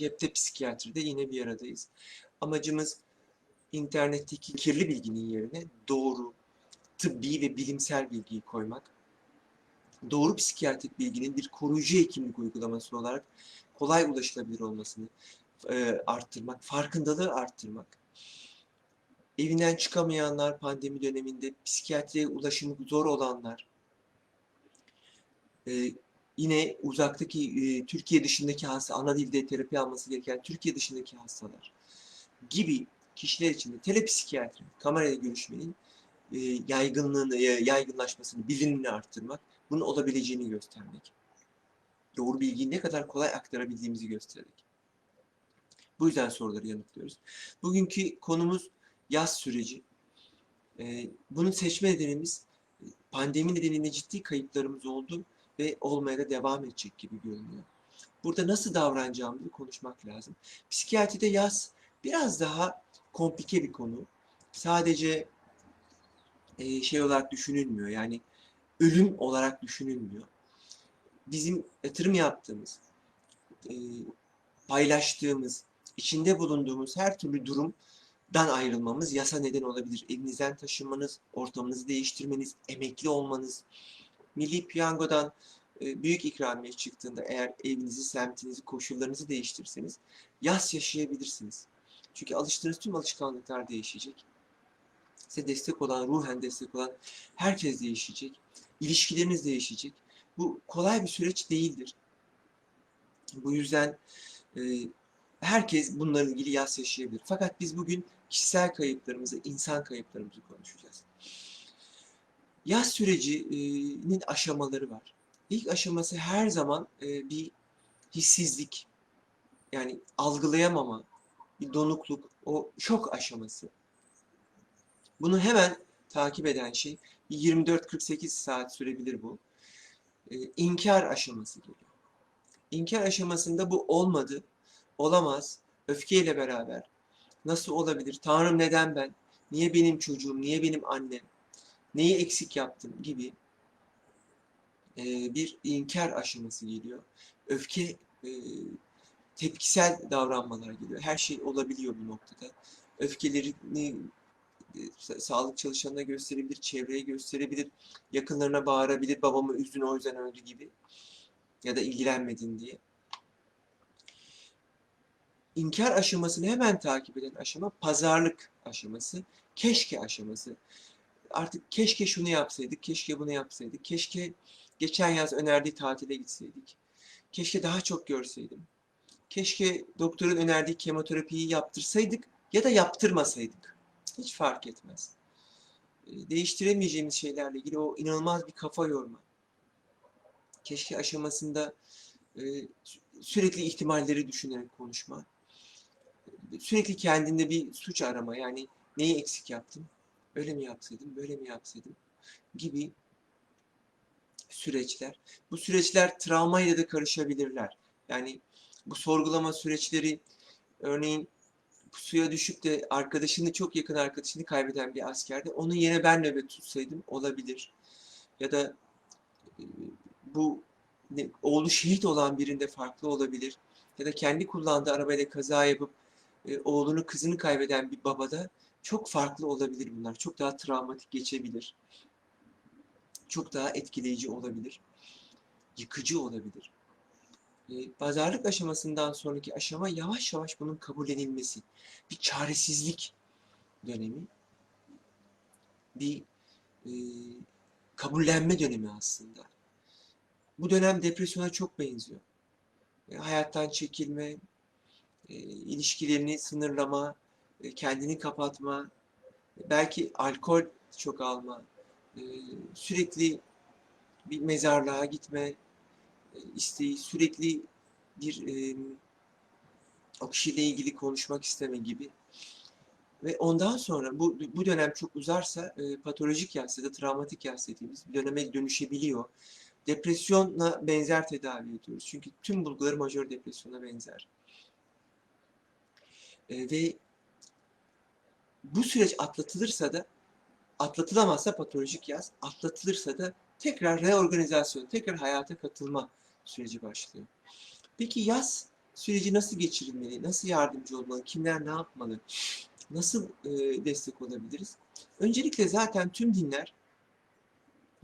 8 Eylül 2020 Cepte Psikiyatri'de yine bir aradayız. Amacımız internetteki kirli bilginin yerine doğru, tıbbi ve bilimsel bilgiyi koymak. Doğru psikiyatrik bilginin bir koruyucu hekimlik uygulaması olarak kolay ulaşılabilir olmasını e, arttırmak, farkındalığı arttırmak. Evinden çıkamayanlar pandemi döneminde, psikiyatriye ulaşımı zor olanlar, e, yine uzaktaki e, Türkiye dışındaki hasta, ana dilde terapi alması gereken Türkiye dışındaki hastalar gibi kişiler için de telepsikiyatri, kamerayla görüşmenin e, yaygınlığını, e, yaygınlaşmasını, bilinimini arttırmak, bunun olabileceğini göstermek. Doğru bilgiyi ne kadar kolay aktarabildiğimizi göstererek. Bu yüzden soruları yanıtlıyoruz. Bugünkü konumuz yaz süreci. E, bunu seçme nedenimiz e, pandemi nedeniyle ciddi kayıplarımız oldu ve olmaya da devam edecek gibi görünüyor. Burada nasıl davranacağımızı konuşmak lazım. Psikiyatride yaz biraz daha komplike bir konu. Sadece e, şey olarak düşünülmüyor. Yani ölüm olarak düşünülmüyor. Bizim yatırım yaptığımız, e, paylaştığımız, içinde bulunduğumuz her türlü durumdan ayrılmamız yasa neden olabilir. Evinizden taşınmanız, ortamınızı değiştirmeniz, emekli olmanız, Milli Piyango'dan e, büyük ikramiye çıktığında eğer evinizi, semtinizi, koşullarınızı değiştirseniz yas yaşayabilirsiniz. Çünkü alıştığınız tüm alışkanlıklar değişecek. Size destek olan, ruhen destek olan herkes değişecek. İlişkileriniz değişecek. Bu kolay bir süreç değildir. Bu yüzden e, herkes bunlarla ilgili yas yaşayabilir. Fakat biz bugün kişisel kayıplarımızı, insan kayıplarımızı konuşacağız. Yaz sürecinin aşamaları var. İlk aşaması her zaman e, bir hissizlik, yani algılayamama, bir donukluk, o şok aşaması. Bunu hemen takip eden şey 24-48 saat sürebilir bu. E, inkar aşaması geliyor. İnkar aşamasında bu olmadı, olamaz, öfkeyle beraber. Nasıl olabilir? Tanrım neden ben? Niye benim çocuğum? Niye benim annem? Neyi eksik yaptım gibi e, bir inkar aşaması geliyor. Öfke e, tepkisel davranmalar geliyor. Her şey olabiliyor bu noktada. Öfkelerini e, sağlık çalışanına gösterebilir, çevreye gösterebilir, yakınlarına bağırabilir, babamı üzdün o yüzden öldü gibi ya da ilgilenmedin diye. İnkar aşamasını hemen takip eden aşama pazarlık aşaması, keşke aşaması. Artık keşke şunu yapsaydık, keşke bunu yapsaydık, keşke geçen yaz önerdiği tatile gitseydik, keşke daha çok görseydim, keşke doktorun önerdiği kemoterapiyi yaptırsaydık ya da yaptırmasaydık. Hiç fark etmez. Değiştiremeyeceğimiz şeylerle ilgili o inanılmaz bir kafa yorma. Keşke aşamasında sürekli ihtimalleri düşünerek konuşma. Sürekli kendinde bir suç arama yani neyi eksik yaptım, öyle mi yapsaydım, böyle mi yapsaydım gibi süreçler. Bu süreçler travmayla da karışabilirler. Yani bu sorgulama süreçleri örneğin suya düşüp de arkadaşını çok yakın arkadaşını kaybeden bir askerde onun yerine ben nöbet tutsaydım olabilir. Ya da e, bu ne, oğlu şehit olan birinde farklı olabilir. Ya da kendi kullandığı arabayla kaza yapıp e, oğlunu kızını kaybeden bir babada çok farklı olabilir bunlar. Çok daha travmatik geçebilir. Çok daha etkileyici olabilir. Yıkıcı olabilir. E, pazarlık aşamasından sonraki aşama yavaş yavaş bunun kabullenilmesi. Bir çaresizlik dönemi. Bir e, kabullenme dönemi aslında. Bu dönem depresyona çok benziyor. E, hayattan çekilme, e, ilişkilerini sınırlama, kendini kapatma, belki alkol çok alma, e, sürekli bir mezarlığa gitme e, isteği, sürekli bir e, o kişiyle ilgili konuşmak isteme gibi. Ve ondan sonra bu, bu dönem çok uzarsa e, patolojik yas ya da travmatik yas dediğimiz bir döneme dönüşebiliyor. Depresyonla benzer tedavi ediyoruz. Çünkü tüm bulguları majör depresyona benzer. E, ve bu süreç atlatılırsa da atlatılamazsa patolojik yaz, atlatılırsa da tekrar reorganizasyon, tekrar hayata katılma süreci başlıyor. Peki yaz süreci nasıl geçirilmeli? Nasıl yardımcı olmalı? Kimler ne yapmalı? Nasıl e, destek olabiliriz? Öncelikle zaten tüm dinler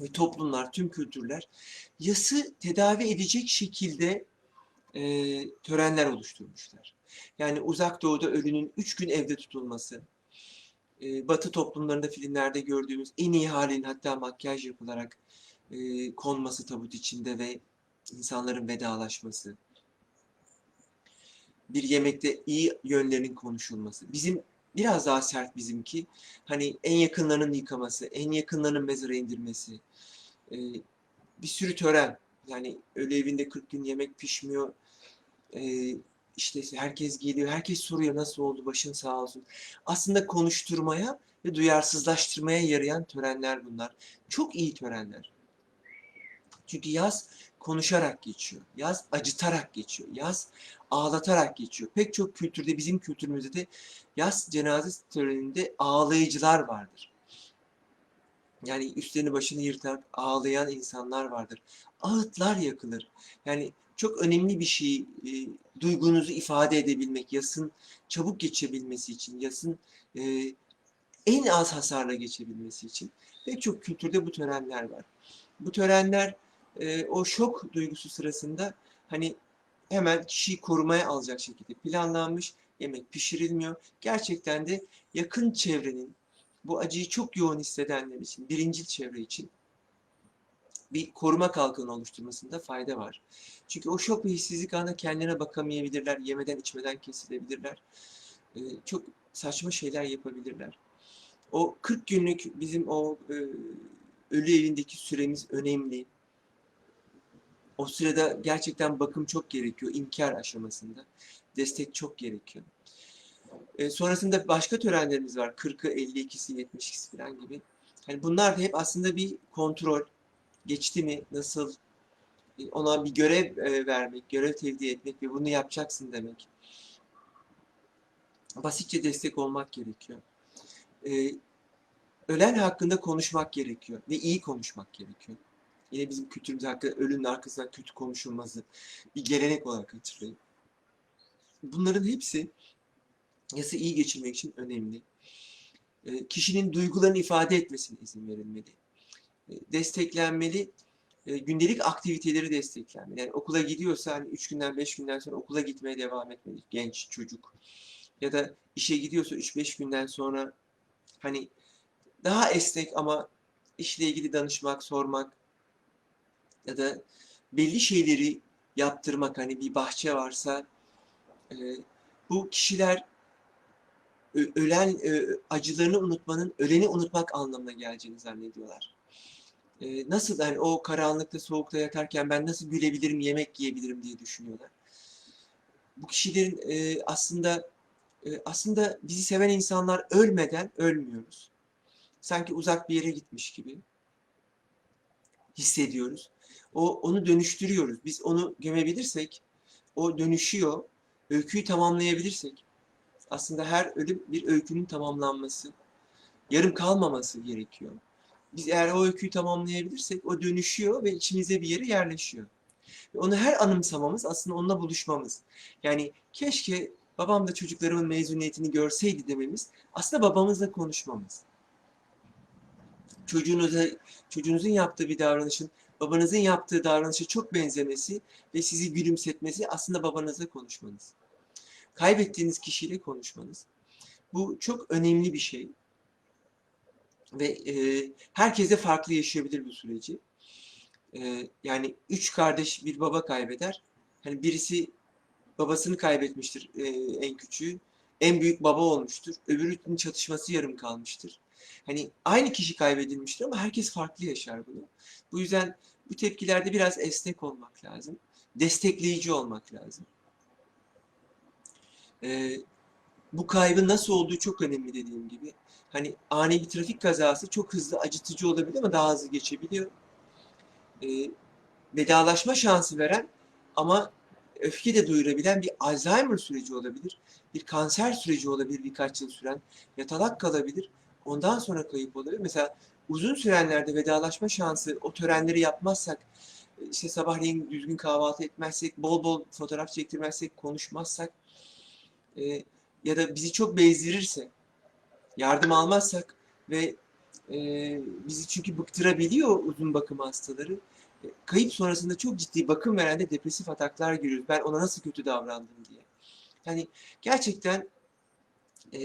ve toplumlar, tüm kültürler yası tedavi edecek şekilde e, törenler oluşturmuşlar. Yani uzak doğuda ölünün üç gün evde tutulması, e, batı toplumlarında filmlerde gördüğümüz en iyi halin hatta makyaj yapılarak e, konması tabut içinde ve insanların vedalaşması, bir yemekte iyi yönlerinin konuşulması. Bizim biraz daha sert bizimki. Hani en yakınlarının yıkaması, en yakınlarının mezara indirmesi. e, bir sürü tören. Yani ölü evinde 40 gün yemek pişmiyor. E, işte herkes geliyor, herkes soruyor nasıl oldu, başın sağ olsun. Aslında konuşturmaya ve duyarsızlaştırmaya yarayan törenler bunlar. Çok iyi törenler. Çünkü yaz konuşarak geçiyor. Yaz acıtarak geçiyor. Yaz ağlatarak geçiyor. Pek çok kültürde, bizim kültürümüzde de yaz cenaze töreninde ağlayıcılar vardır. Yani üstlerini başını yırtarak ağlayan insanlar vardır. Ağıtlar yakılır. Yani çok önemli bir şey, e, duygunuzu ifade edebilmek, yasın çabuk geçebilmesi için, yasın e, en az hasarla geçebilmesi için pek çok kültürde bu törenler var. Bu törenler e, o şok duygusu sırasında hani hemen kişiyi korumaya alacak şekilde planlanmış. Yemek pişirilmiyor. Gerçekten de yakın çevrenin bu acıyı çok yoğun hissedenler için, birincil çevre için bir koruma kalkanı oluşturmasında fayda var. Çünkü o şok ve hissizlik anında kendilerine bakamayabilirler, yemeden içmeden kesilebilirler. Ee, çok saçma şeyler yapabilirler. O 40 günlük bizim o e, ölü evindeki süremiz önemli. O sırada gerçekten bakım çok gerekiyor, inkar aşamasında. Destek çok gerekiyor. E, sonrasında başka törenlerimiz var. 40'ı, 52'si, 72'si falan gibi. Hani bunlar da hep aslında bir kontrol. Geçti mi, nasıl, ona bir görev e, vermek, görev tevdi etmek ve bunu yapacaksın demek. Basitçe destek olmak gerekiyor. E, ölen hakkında konuşmak gerekiyor ve iyi konuşmak gerekiyor. Yine bizim kültürümüz hakkında ölünün arkasından kötü konuşulması bir gelenek olarak hatırlayın. Bunların hepsi yası iyi geçirmek için önemli. E, kişinin duygularını ifade etmesine izin verilmeli. Desteklenmeli. E, gündelik aktiviteleri desteklenmeli. Yani okula gidiyorsa hani 3 günden 5 günden sonra okula gitmeye devam etmeli genç çocuk. Ya da işe gidiyorsa 3-5 günden sonra hani daha esnek ama işle ilgili danışmak, sormak ya da belli şeyleri yaptırmak hani bir bahçe varsa e, bu kişiler ölen acılarını unutmanın öleni unutmak anlamına geleceğini zannediyorlar. E, nasıl yani o karanlıkta soğukta yatarken ben nasıl gülebilirim yemek yiyebilirim diye düşünüyorlar. Bu kişilerin e, aslında e, aslında bizi seven insanlar ölmeden ölmüyoruz. Sanki uzak bir yere gitmiş gibi hissediyoruz. O onu dönüştürüyoruz. Biz onu gömebilirsek o dönüşüyor. Öyküyü tamamlayabilirsek aslında her ölüm bir öykünün tamamlanması, yarım kalmaması gerekiyor. Biz eğer o öyküyü tamamlayabilirsek o dönüşüyor ve içimize bir yere yerleşiyor. Ve onu her anımsamamız aslında onunla buluşmamız. Yani keşke babam da çocuklarımın mezuniyetini görseydi dememiz aslında babamızla konuşmamız. Çocuğunuza, çocuğunuzun yaptığı bir davranışın babanızın yaptığı davranışa çok benzemesi ve sizi gülümsetmesi aslında babanızla konuşmanız. Kaybettiğiniz kişiyle konuşmanız. Bu çok önemli bir şey. Ve e, herkes de farklı yaşayabilir bu süreci. E, yani üç kardeş bir baba kaybeder. Hani birisi babasını kaybetmiştir e, en küçüğü. En büyük baba olmuştur. Öbürünün çatışması yarım kalmıştır. Hani aynı kişi kaybedilmiştir ama herkes farklı yaşar bunu. Bu yüzden bu tepkilerde biraz esnek olmak lazım. Destekleyici olmak lazım. Ee, bu kaybın nasıl olduğu çok önemli dediğim gibi. Hani ani bir trafik kazası çok hızlı, acıtıcı olabilir ama daha hızlı geçebiliyor. Ee, vedalaşma şansı veren ama öfke de duyurabilen bir Alzheimer süreci olabilir. Bir kanser süreci olabilir birkaç yıl süren. Yatalak kalabilir. Ondan sonra kayıp olabilir. Mesela uzun sürenlerde vedalaşma şansı o törenleri yapmazsak işte sabahleyin düzgün kahvaltı etmezsek, bol bol fotoğraf çektirmezsek, konuşmazsak e, ya da bizi çok bezdirirse, yardım almazsak ve e, bizi çünkü bıktırabiliyor uzun bakım hastaları. E, kayıp sonrasında çok ciddi bakım veren de depresif ataklar görüyoruz. Ben ona nasıl kötü davrandım diye. Yani gerçekten e,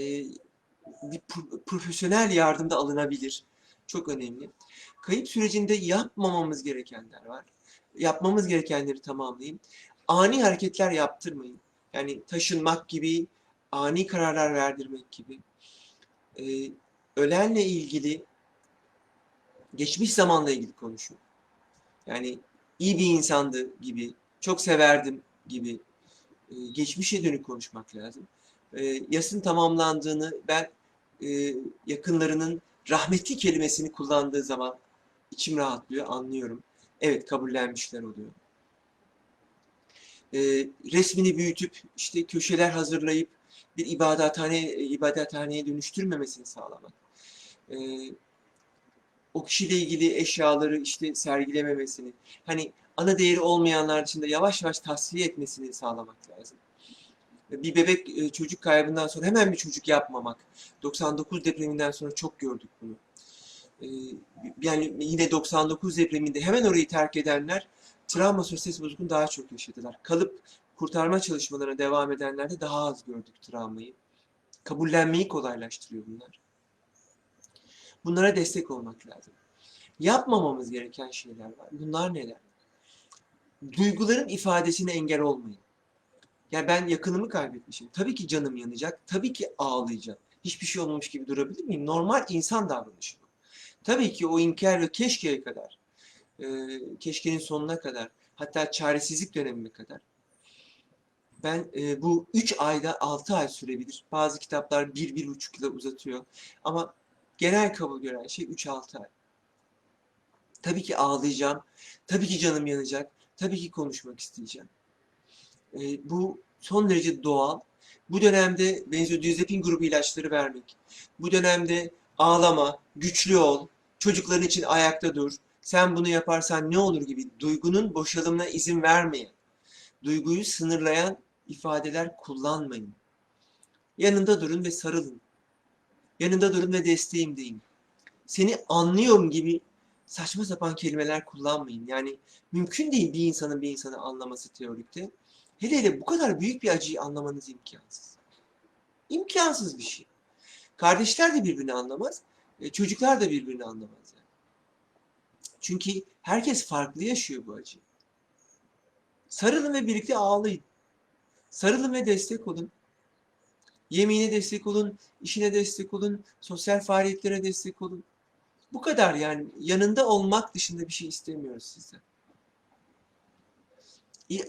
bir pro- profesyonel yardım da alınabilir. Çok önemli. Kayıp sürecinde yapmamamız gerekenler var. Yapmamız gerekenleri tamamlayayım. Ani hareketler yaptırmayın. Yani taşınmak gibi, ani kararlar verdirmek gibi. Ee, ölenle ilgili, geçmiş zamanla ilgili konuşun. Yani iyi bir insandı gibi, çok severdim gibi e, geçmişe dönük konuşmak lazım. E, yasın tamamlandığını ben e, yakınlarının rahmetli kelimesini kullandığı zaman içim rahatlıyor, anlıyorum. Evet kabullenmişler oluyor. E, resmini büyütüp işte köşeler hazırlayıp bir ibadethane ibadethaneye dönüştürmemesini sağlamak. E, o kişiyle ilgili eşyaları işte sergilememesini, hani ana değeri olmayanlar dışında yavaş yavaş tasfiye etmesini sağlamak lazım. Bir bebek e, çocuk kaybından sonra hemen bir çocuk yapmamak. 99 depreminden sonra çok gördük bunu. E, Yani yine 99 depreminde hemen orayı terk edenler travma stres bozukluğunu daha çok yaşadılar. Kalıp kurtarma çalışmalarına devam edenlerde daha az gördük travmayı. Kabullenmeyi kolaylaştırıyor bunlar. Bunlara destek olmak lazım. Yapmamamız gereken şeyler var. Bunlar neler? Duyguların ifadesine engel olmayın. Yani ben yakınımı kaybetmişim. Tabii ki canım yanacak. Tabii ki ağlayacağım. Hiçbir şey olmamış gibi durabilir miyim? Normal insan davranışı bu. Tabii ki o inkar ve keşkeye kadar, e, keşkenin sonuna kadar, hatta çaresizlik dönemine kadar. Ben e, bu 3 ayda 6 ay sürebilir. Bazı kitaplar 1-1,5 yıla uzatıyor. Ama genel kabul gören şey 3-6 ay. Tabii ki ağlayacağım. Tabii ki canım yanacak. Tabii ki konuşmak isteyeceğim. E, bu son derece doğal. Bu dönemde benzodiazepin grubu ilaçları vermek. Bu dönemde ağlama, güçlü ol, çocukların için ayakta dur, sen bunu yaparsan ne olur gibi duygunun boşalımına izin vermeyen, duyguyu sınırlayan ifadeler kullanmayın. Yanında durun ve sarılın. Yanında durun ve desteğim deyin. Seni anlıyorum gibi saçma sapan kelimeler kullanmayın. Yani mümkün değil bir insanın bir insanı anlaması teorikte. Hele hele bu kadar büyük bir acıyı anlamanız imkansız. İmkansız bir şey. Kardeşler de birbirini anlamaz. e, Çocuklar da birbirini anlamaz. Yani. Çünkü herkes farklı yaşıyor bu acıyı. Sarılın ve birlikte ağlayın. Sarılın ve destek olun. Yemeğine destek olun, işine destek olun, sosyal faaliyetlere destek olun. Bu kadar yani. Yanında olmak dışında bir şey istemiyoruz sizden.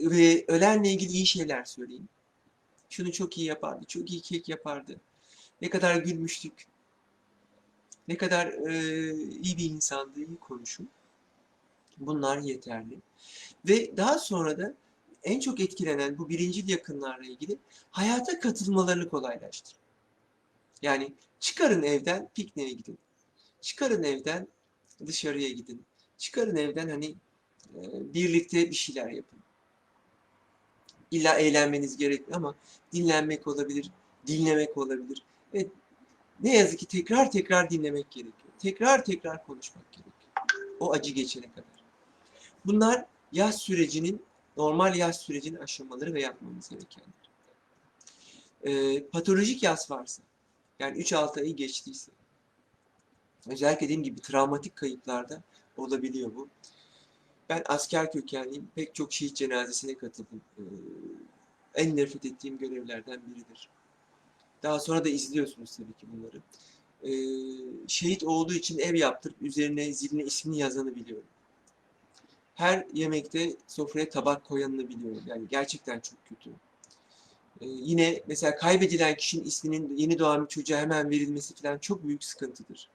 Ve ölenle ilgili iyi şeyler söyleyin. Şunu çok iyi yapardı, çok iyi kek yapardı. Ne kadar gülmüştük. Ne kadar e, iyi bir insandı, iyi konuşun. Bunlar yeterli. Ve daha sonra da en çok etkilenen bu birincil yakınlarla ilgili hayata katılmalarını kolaylaştırın. Yani çıkarın evden pikniğe gidin. Çıkarın evden dışarıya gidin. Çıkarın evden hani e, birlikte bir şeyler yapın. İlla eğlenmeniz gerekmiyor ama dinlenmek olabilir, dinlemek olabilir. Ve ne yazık ki tekrar tekrar dinlemek gerekiyor. Tekrar tekrar konuşmak gerekiyor. O acı geçene kadar. Bunlar yaz sürecinin, normal yaz sürecinin aşamaları ve yapmamız gerekenler. Ee, patolojik yaz varsa, yani 3-6 ayı geçtiyse, özellikle dediğim gibi travmatik kayıplarda olabiliyor bu. Ben asker kökenliyim. Pek çok şehit cenazesine katıldım. Ee, en nefret ettiğim görevlerden biridir. Daha sonra da izliyorsunuz tabii ki bunları. Ee, şehit olduğu için ev yaptırıp üzerine ziline ismini yazanı biliyorum. Her yemekte sofraya tabak koyanını biliyorum. Yani gerçekten çok kötü. Ee, yine mesela kaybedilen kişinin isminin yeni doğan bir çocuğa hemen verilmesi falan çok büyük sıkıntıdır.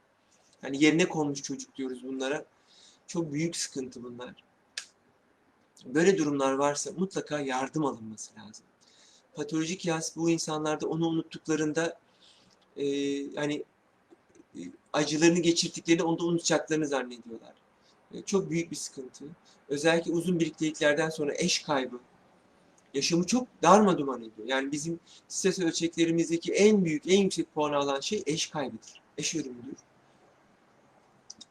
Yani yerine konmuş çocuk diyoruz bunlara. Çok büyük sıkıntı bunlar. Böyle durumlar varsa mutlaka yardım alınması lazım. Patolojik yas bu insanlarda onu unuttuklarında e, yani e, acılarını geçirdiklerini onu da unutacaklarını zannediyorlar. Çok büyük bir sıkıntı. Özellikle uzun birlikteliklerden sonra eş kaybı yaşamı çok darmaduman ediyor. Yani bizim stres ölçeklerimizdeki en büyük, en yüksek puanı alan şey eş kaybıdır. Eş ölümüdür.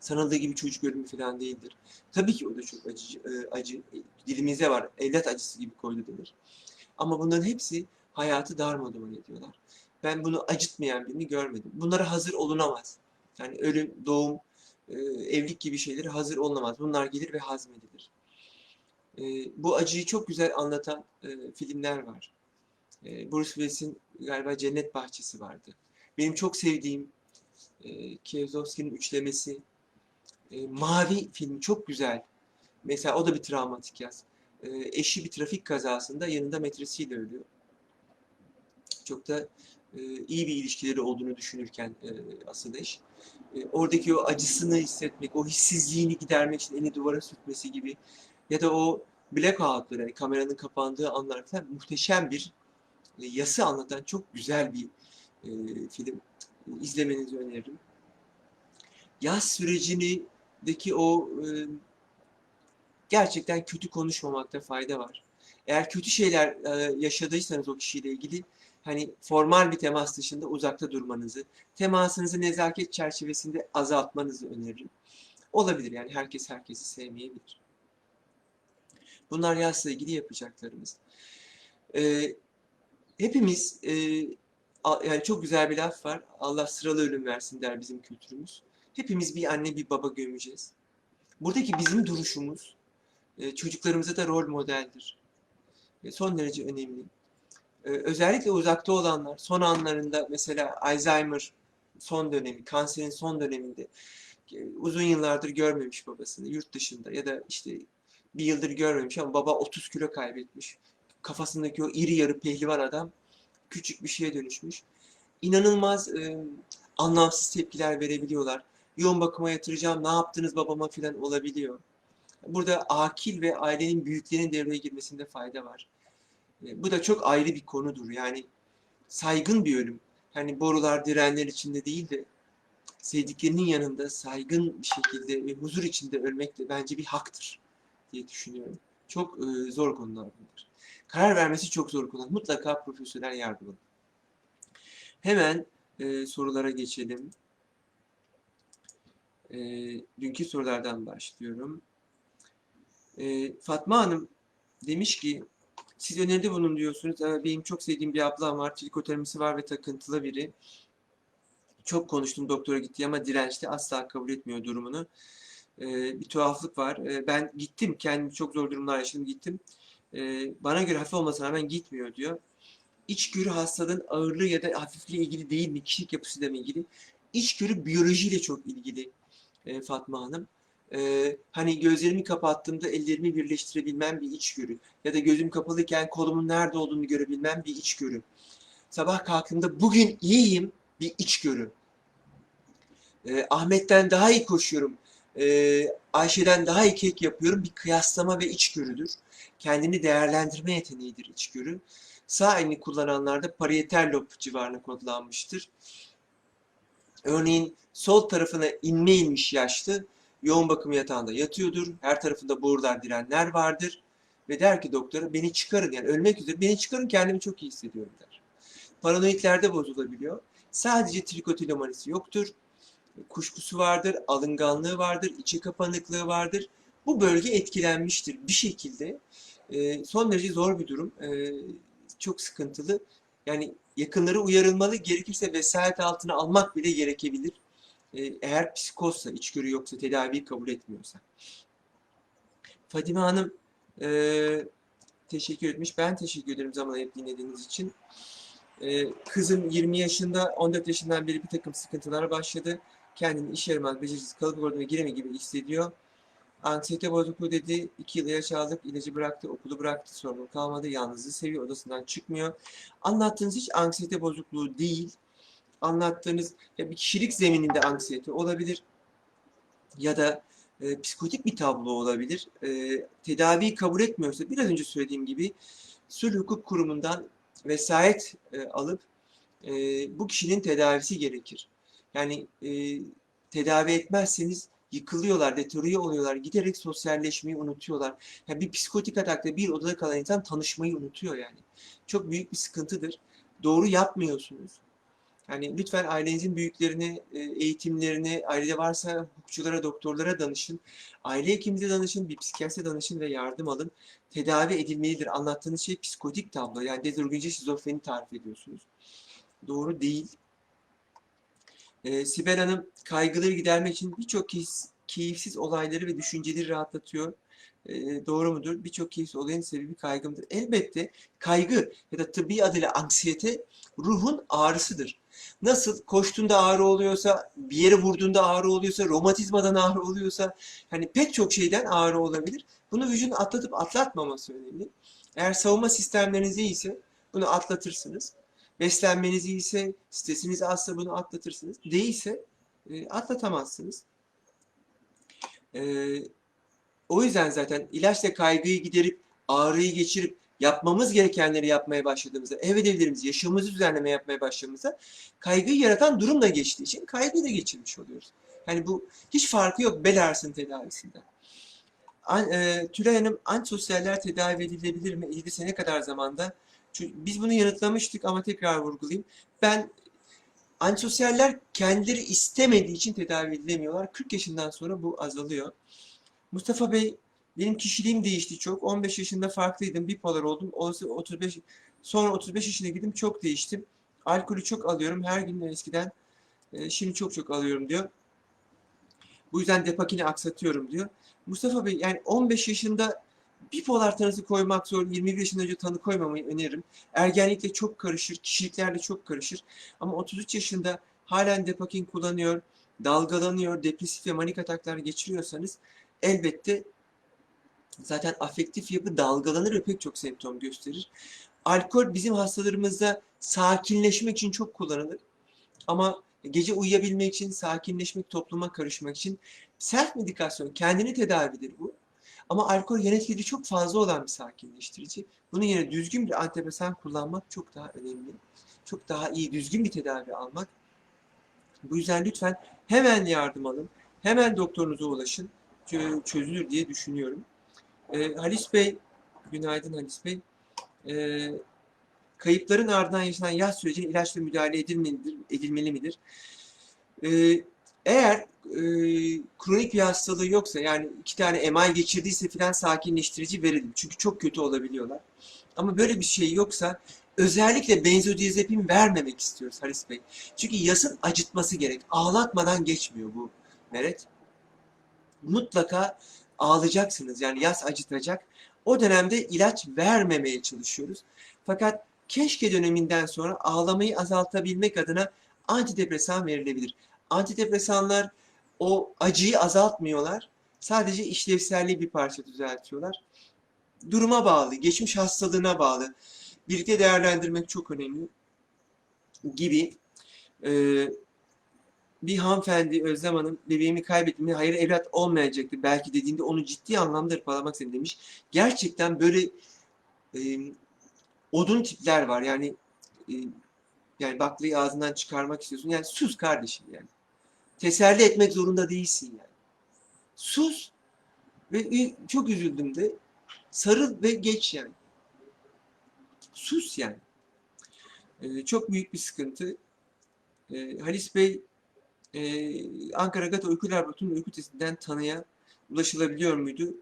Sanıldığı gibi çocuk ölümü falan değildir. Tabii ki o da çok acı, e, acı. Dilimize var. Evlat acısı gibi koydu denir. Ama bunların hepsi hayatı darmaduman ediyorlar. Ben bunu acıtmayan birini görmedim. Bunlara hazır olunamaz. Yani ölüm, doğum, evlilik gibi şeylere hazır olunamaz. Bunlar gelir ve hazmedilir. E, bu acıyı çok güzel anlatan e, filmler var. E, Bruce Willis'in galiba Cennet Bahçesi vardı. Benim çok sevdiğim e, Kieslowski'nin üçlemesi e, Mavi filmi çok güzel. Mesela o da bir travmatik yaz. Eşi bir trafik kazasında yanında metresiyle ölüyor. Çok da iyi bir ilişkileri olduğunu düşünürken asıl eş. E, oradaki o acısını hissetmek, o hissizliğini gidermek için elini duvara sürtmesi gibi ya da o blackoutları, yani kameranın kapandığı anlar falan muhteşem bir e, yası anlatan çok güzel bir e, film. İzlemenizi öneririm. Yaz sürecindeki o e, gerçekten kötü konuşmamakta fayda var. Eğer kötü şeyler e, yaşadıysanız o kişiyle ilgili hani formal bir temas dışında uzakta durmanızı, temasınızı nezaket çerçevesinde azaltmanızı öneririm. Olabilir yani herkes herkesi sevmeyebilir. Bunlar yazla ilgili yapacaklarımız. Ee, hepimiz e, yani çok güzel bir laf var. Allah sıralı ölüm versin der bizim kültürümüz. Hepimiz bir anne bir baba gömeceğiz. Buradaki bizim duruşumuz e, çocuklarımıza da rol modeldir. E, son derece önemli. E, özellikle uzakta olanlar son anlarında mesela Alzheimer son dönemi, kanserin son döneminde e, uzun yıllardır görmemiş babasını yurt dışında ya da işte bir yıldır görmemiş ama baba 30 kilo kaybetmiş. Kafasındaki o iri yarı pehlivan adam küçük bir şeye dönüşmüş. İnanılmaz e, anlamsız tepkiler verebiliyorlar. Yoğun bakıma yatıracağım, ne yaptınız babama filan olabiliyor. Burada akil ve ailenin büyüklerinin devreye girmesinde fayda var. E, bu da çok ayrı bir konudur. Yani saygın bir ölüm. Hani borular direnler içinde değil de sevdiklerinin yanında saygın bir şekilde ve huzur içinde ölmek de bence bir haktır diye düşünüyorum. Çok e, zor konular bunlar. Karar vermesi çok zor konular. Mutlaka profesyonel yardım alın. Hemen e, sorulara geçelim. E, dünkü sorulardan başlıyorum. E, Fatma Hanım demiş ki siz öneride bulun diyorsunuz. Ama benim çok sevdiğim bir ablam var. Trikotermisi var ve takıntılı biri. Çok konuştum doktora gitti ama dirençli asla kabul etmiyor durumunu. Ee, bir tuhaflık var. Ee, ben gittim. Kendim çok zor durumlar yaşadım. Gittim. Ee, bana göre hafif olmasına rağmen gitmiyor diyor. İçgörü hastalığın ağırlığı ya da hafifliği ilgili değil mi? Kişilik yapısıyla mı ilgili? İçgörü biyolojiyle çok ilgili e, Fatma Hanım e, hani gözlerimi kapattığımda ellerimi birleştirebilmem bir içgörü. Ya da gözüm kapalıyken kolumun nerede olduğunu görebilmem bir içgörü. Sabah kalktığımda bugün iyiyim bir içgörü. E, Ahmet'ten daha iyi koşuyorum. E, Ayşe'den daha iyi kek yapıyorum. Bir kıyaslama ve içgörüdür. Kendini değerlendirme yeteneğidir içgörü. Sağ elini kullananlarda parietal lob civarına kodlanmıştır. Örneğin sol tarafına inme inmiş yaşlı, yoğun bakım yatağında yatıyordur. Her tarafında borular, direnler vardır. Ve der ki doktora beni çıkarın yani ölmek üzere beni çıkarın kendimi çok iyi hissediyorum der. Paranoidlerde bozulabiliyor. Sadece trikotilomanisi yoktur. Kuşkusu vardır, alınganlığı vardır, içi kapanıklığı vardır. Bu bölge etkilenmiştir bir şekilde. E, son derece zor bir durum. E, çok sıkıntılı. Yani yakınları uyarılmalı, gerekirse vesayet altına almak bile gerekebilir. E, eğer psikozsa, içgörü yoksa, tedaviyi kabul etmiyorsa. Fadime Hanım e, teşekkür etmiş. Ben teşekkür ederim zaman ayıp dinlediğiniz için. E, kızım 20 yaşında, 14 yaşından beri bir takım sıkıntılara başladı. Kendini iş yaramaz, beceriksiz, kalıp ortamına gireme gibi hissediyor. Anksiyete bozukluğu dedi. 2 yıl ilaç aldık, ilacı bıraktı, okulu bıraktı, sorun kalmadı. Yalnızlığı seviyor, odasından çıkmıyor. Anlattığınız hiç anksiyete bozukluğu değil anlattığınız ya bir kişilik zemininde anksiyete olabilir ya da e, psikotik bir tablo olabilir. E, tedaviyi kabul etmiyorsa biraz önce söylediğim gibi sulh hukuk kurumundan vesayet e, alıp e, bu kişinin tedavisi gerekir. Yani e, tedavi etmezseniz yıkılıyorlar, deteriore oluyorlar. Giderek sosyalleşmeyi unutuyorlar. Yani bir psikotik atakta bir odada kalan insan tanışmayı unutuyor yani. Çok büyük bir sıkıntıdır. Doğru yapmıyorsunuz. Yani lütfen ailenizin büyüklerine, e, eğitimlerine, ailede varsa hukukçulara, doktorlara danışın. Aile hekiminize danışın, bir psikiyatriste danışın ve yardım alın. Tedavi edilmelidir. Anlattığınız şey psikotik tablo. Yani dezorganize şizofreni tarif ediyorsunuz. Doğru değil. Ee, Sibel Hanım kaygıları gidermek için birçok keyifsiz olayları ve düşünceleri rahatlatıyor. Ee, doğru mudur? Birçok keyifsiz olayın sebebi kaygımdır. Elbette kaygı ya da tıbbi adıyla anksiyete ruhun ağrısıdır. Nasıl koştuğunda ağrı oluyorsa, bir yere vurduğunda ağrı oluyorsa, romatizmadan ağrı oluyorsa, hani pek çok şeyden ağrı olabilir. Bunu vücudun atlatıp atlatmaması önemli. Eğer savunma sistemleriniz iyiyse bunu atlatırsınız. Beslenmeniz iyiyse, stresiniz azsa bunu atlatırsınız. Değilse e, atlatamazsınız. E, o yüzden zaten ilaçla kaygıyı giderip, ağrıyı geçirip, yapmamız gerekenleri yapmaya başladığımızda, ev ödevlerimizi, yaşamımızı düzenlemeye yapmaya başladığımızda kaygıyı yaratan durum da geçtiği için kaygıyı da geçirmiş oluyoruz. Yani bu hiç farkı yok bel ağrısının tedavisinden. An, e, Tülay Hanım antisosyaller tedavi edilebilir mi? Edilirse ne kadar zamanda? Çünkü biz bunu yanıtlamıştık ama tekrar vurgulayayım. Ben antisosyaller kendileri istemediği için tedavi edilemiyorlar. 40 yaşından sonra bu azalıyor. Mustafa Bey benim kişiliğim değişti çok. 15 yaşında farklıydım. Bipolar oldum. Olası 35 sonra 35 yaşına girdim. Çok değiştim. Alkolü çok alıyorum. Her gün eskiden e, şimdi çok çok alıyorum diyor. Bu yüzden depakini aksatıyorum diyor. Mustafa Bey yani 15 yaşında bipolar tanısı koymak zor. 21 yaşından önce tanı koymamayı öneririm. Ergenlikle çok karışır, kişiliklerle çok karışır. Ama 33 yaşında halen depakin kullanıyor, dalgalanıyor, depresif ve manik ataklar geçiriyorsanız elbette zaten afektif yapı dalgalanır ve pek çok semptom gösterir. Alkol bizim hastalarımızda sakinleşmek için çok kullanılır. Ama gece uyuyabilmek için, sakinleşmek, topluma karışmak için self medikasyon, kendini tedavidir bu. Ama alkol yan etkili çok fazla olan bir sakinleştirici. Bunun yerine düzgün bir antidepresan kullanmak çok daha önemli. Çok daha iyi, düzgün bir tedavi almak. Bu yüzden lütfen hemen yardım alın. Hemen doktorunuza ulaşın. Çözülür diye düşünüyorum. Ee, Halis Bey, günaydın Halis Bey. Ee, kayıpların ardından yaşanan yaz sürecine ilaçla müdahale edilmelidir, edilmeli midir? Ee, eğer e, kronik bir hastalığı yoksa yani iki tane MI geçirdiyse filan sakinleştirici verelim. Çünkü çok kötü olabiliyorlar. Ama böyle bir şey yoksa özellikle benzodiazepin vermemek istiyoruz Halis Bey. Çünkü yasın acıtması gerek. Ağlatmadan geçmiyor bu Meret. Mutlaka ağlayacaksınız. Yani yas acıtacak. O dönemde ilaç vermemeye çalışıyoruz. Fakat keşke döneminden sonra ağlamayı azaltabilmek adına antidepresan verilebilir. Antidepresanlar o acıyı azaltmıyorlar. Sadece işlevselliği bir parça düzeltiyorlar. Duruma bağlı, geçmiş hastalığına bağlı. Birlikte değerlendirmek çok önemli gibi. Ee, bir hanımefendi Özlem Hanım bebeğimi kaybettim. Hayır evlat olmayacaktı belki dediğinde onu ciddi anlamda hırpalamak istedim demiş. Gerçekten böyle e, odun tipler var. Yani e, yani baklayı ağzından çıkarmak istiyorsun. Yani sus kardeşim yani. Teselli etmek zorunda değilsin yani. Sus ve çok üzüldüm de sarıl ve geç yani. Sus yani. Ee, çok büyük bir sıkıntı. Ee, Halis Bey e, Ankara Gata Uyku Laboratuvarı'nın uyku testinden tanıya ulaşılabiliyor muydu?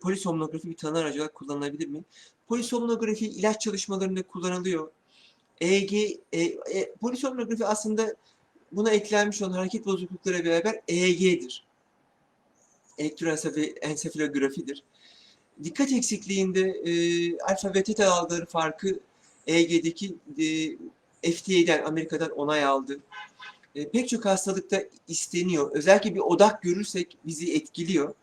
Polisomnografi bir tanı aracı olarak kullanılabilir mi? Polisomnografi ilaç çalışmalarında kullanılıyor. EEG, e, e, polisomnografi aslında buna eklenmiş olan hareket bozuklukları beraber EEG'dir. Elektroensefalografidir. Dikkat eksikliğinde e, alfa ve teta algıları farkı EEG'deki e, FDA'den, Amerika'dan onay aldı. E, pek çok hastalıkta isteniyor. Özellikle bir odak görürsek bizi etkiliyor.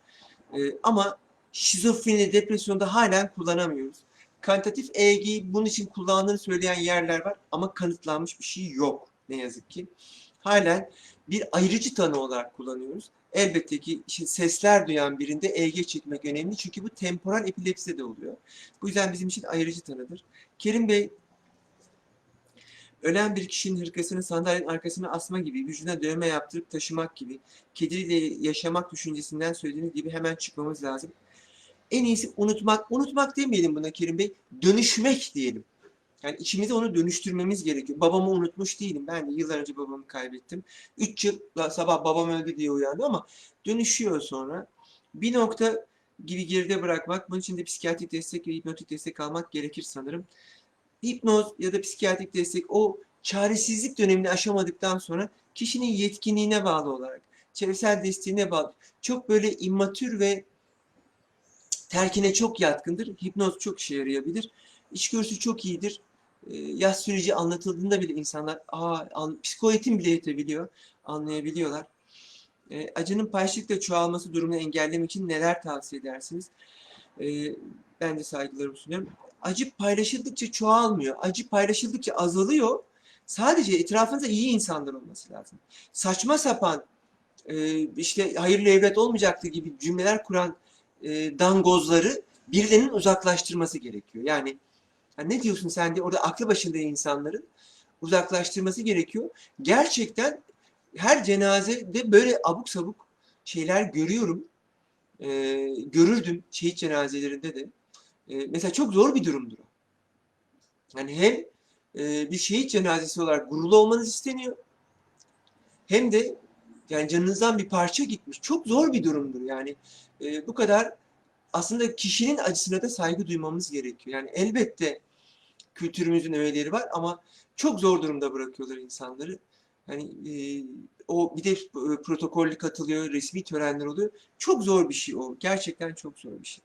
E, ama şizofreni, depresyonda halen kullanamıyoruz. Kantitatif EEG bunun için kullandığını söyleyen yerler var ama kanıtlanmış bir şey yok ne yazık ki. Halen bir ayırıcı tanı olarak kullanıyoruz. Elbette ki işte sesler duyan birinde EEG çekmek önemli çünkü bu temporal epilepsi de oluyor. Bu yüzden bizim için ayırıcı tanıdır. Kerim Bey Ölen bir kişinin hırkasını sandalyenin arkasına asma gibi, vücuduna dövme yaptırıp taşımak gibi, kediyle yaşamak düşüncesinden söylediğiniz gibi hemen çıkmamız lazım. En iyisi unutmak, unutmak demeyelim buna Kerim Bey, dönüşmek diyelim. Yani içimizde onu dönüştürmemiz gerekiyor. Babamı unutmuş değilim. Ben de yıllar önce babamı kaybettim. Üç yıl sabah babam öldü diye uyandı ama dönüşüyor sonra. Bir nokta gibi geride bırakmak, bunun için de psikiyatrik destek ve hipnotik destek almak gerekir sanırım. Hipnoz ya da psikiyatrik destek o çaresizlik dönemini aşamadıktan sonra kişinin yetkinliğine bağlı olarak, çevresel desteğine bağlı. Çok böyle immatür ve terkine çok yatkındır. Hipnoz çok işe yarayabilir. İçgörüsü çok iyidir. Ee, Yaz süreci anlatıldığında bile insanlar aa, an, bile yetebiliyor, anlayabiliyorlar. E, acının paylaştıkça çoğalması durumunu engellemek için neler tavsiye edersiniz? E, ben de saygılarımı sunuyorum. Acı paylaşıldıkça çoğalmıyor. Acı paylaşıldıkça azalıyor. Sadece etrafınızda iyi insanlar olması lazım. Saçma sapan e, işte hayırlı evlat olmayacaktı gibi cümleler kuran e, dangozları birilerinin uzaklaştırması gerekiyor. Yani, ne diyorsun sen de orada aklı başında insanların uzaklaştırması gerekiyor. Gerçekten her cenazede böyle abuk sabuk şeyler görüyorum. Ee, görürdüm şehit cenazelerinde de. Ee, mesela çok zor bir durumdur. Yani hem e, bir şehit cenazesi olarak gururlu olmanız isteniyor. Hem de yani canınızdan bir parça gitmiş. Çok zor bir durumdur yani. E, bu kadar aslında kişinin acısına da saygı duymamız gerekiyor. Yani elbette kültürümüzün öğeleri var ama çok zor durumda bırakıyorlar insanları. Hani e, o bir de e, protokollü katılıyor, resmi törenler oluyor. Çok zor bir şey o. Gerçekten çok zor bir şey.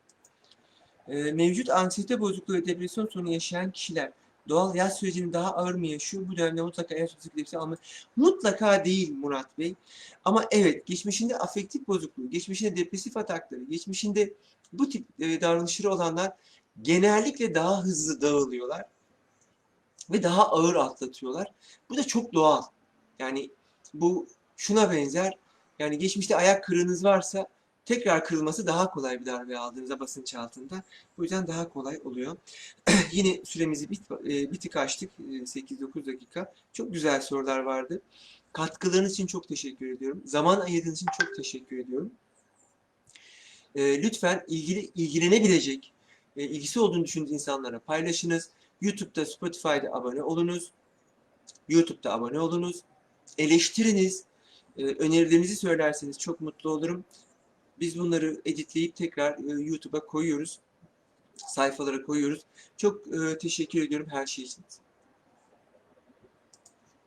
E, mevcut anksiyete bozukluğu ve depresyon sorunu yaşayan kişiler doğal yaz sürecini daha ağır mı yaşıyor? Bu dönemde mutlaka en son alma. Mutlaka değil Murat Bey. Ama evet geçmişinde afektif bozukluğu, geçmişinde depresif atakları, geçmişinde bu tip e, davranışları olanlar genellikle daha hızlı dağılıyorlar ve daha ağır atlatıyorlar. Bu da çok doğal. Yani bu şuna benzer. Yani geçmişte ayak kırığınız varsa tekrar kırılması daha kolay bir darbe aldığınızda basınç altında. Bu yüzden daha kolay oluyor. Yine süremizi bir, e, bir tık açtık. 8-9 dakika. Çok güzel sorular vardı. Katkılarınız için çok teşekkür ediyorum. Zaman ayırdığınız için çok teşekkür ediyorum. E, lütfen ilgili ilgilenebilecek, e, ilgisi olduğunu düşündüğünüz insanlara paylaşınız. YouTube'da, Spotify'da abone olunuz. YouTube'da abone olunuz. Eleştiriniz. Önerilerinizi söylerseniz çok mutlu olurum. Biz bunları editleyip tekrar YouTube'a koyuyoruz. Sayfalara koyuyoruz. Çok teşekkür ediyorum her şey için.